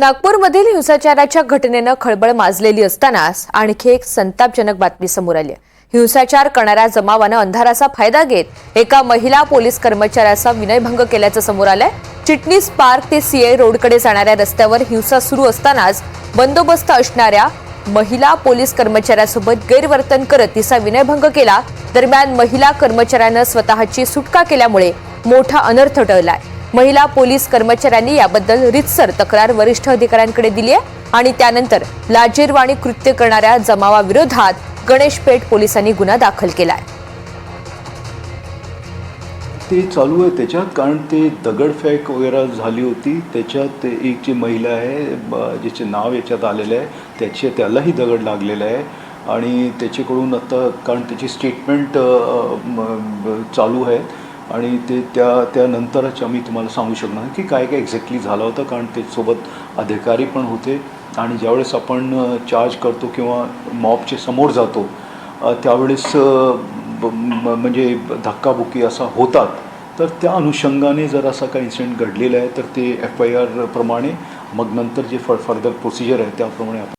नागपूरमधील हिंसाचाराच्या घटनेनं खळबळ माजलेली असतानाच आणखी एक संतापजनक बातमी समोर आली. आहे. हिंसाचार करणाऱ्या जमावानं अंधाराचा फायदा घेत एका महिला पोलीस कर्मचाऱ्याचा विनयभंग केल्याचं समोर आलंय. चिटणीस पार्क ते सीए रोडकडे जाणाऱ्या रस्त्यावर हिंसा सुरू असतानाच बंदोबस्त असणाऱ्या महिला पोलीस कर्मचाऱ्यासोबत गैरवर्तन करत तिचा विनयभंग केला. दरम्यान महिला कर्मचाऱ्यानं स्वतःची सुटका केल्यामुळे मोठा अनर्थ टळलाय. महिला पोलीस कर्मचाऱ्यांनी याबद्दल रितसर तक्रार वरिष्ठ अधिकाऱ्यांकडे दिली आहे आणि त्यानंतर लाजीरवाणी कृत्य करणाऱ्या जमावाविरोधात गणेशपेठ पोलिसांनी गुन्हा दाखल केला आहे ते चालू आहे त्याच्यात कारण ते दगडफेक वगैरे झाली होती. त्याच्यात एक जी महिला आहे ज्याचे जिचे नाव याच्यात आलेलं आहे त्याचे त्यालाही दगड लागलेला आहे. आणि त्याच्याकडून आता कारण त्याची स्टेटमेंट चालू आहे आणि ते त्या त्यानंतरच आम्ही तुम्हाला सांगू शकणार की काय काय एक्झॅक्टली झालं होतं कारण त्याच्यासोबत अधिकारी पण होते. आणि ज्यावेळेस आपण चार्ज करतो किंवा मॉबच्या समोर जातो त्यावेळेस म्हणजे धक्काबुक्की असा होतात. तर त्या अनुषंगाने जर असा काही इन्सिडेंट घडलेला आहे तर ते एफ आय आर प्रमाणे मग नंतर जे फर फर्दर प्रोसिजर आहे त्याप्रमाणे आपण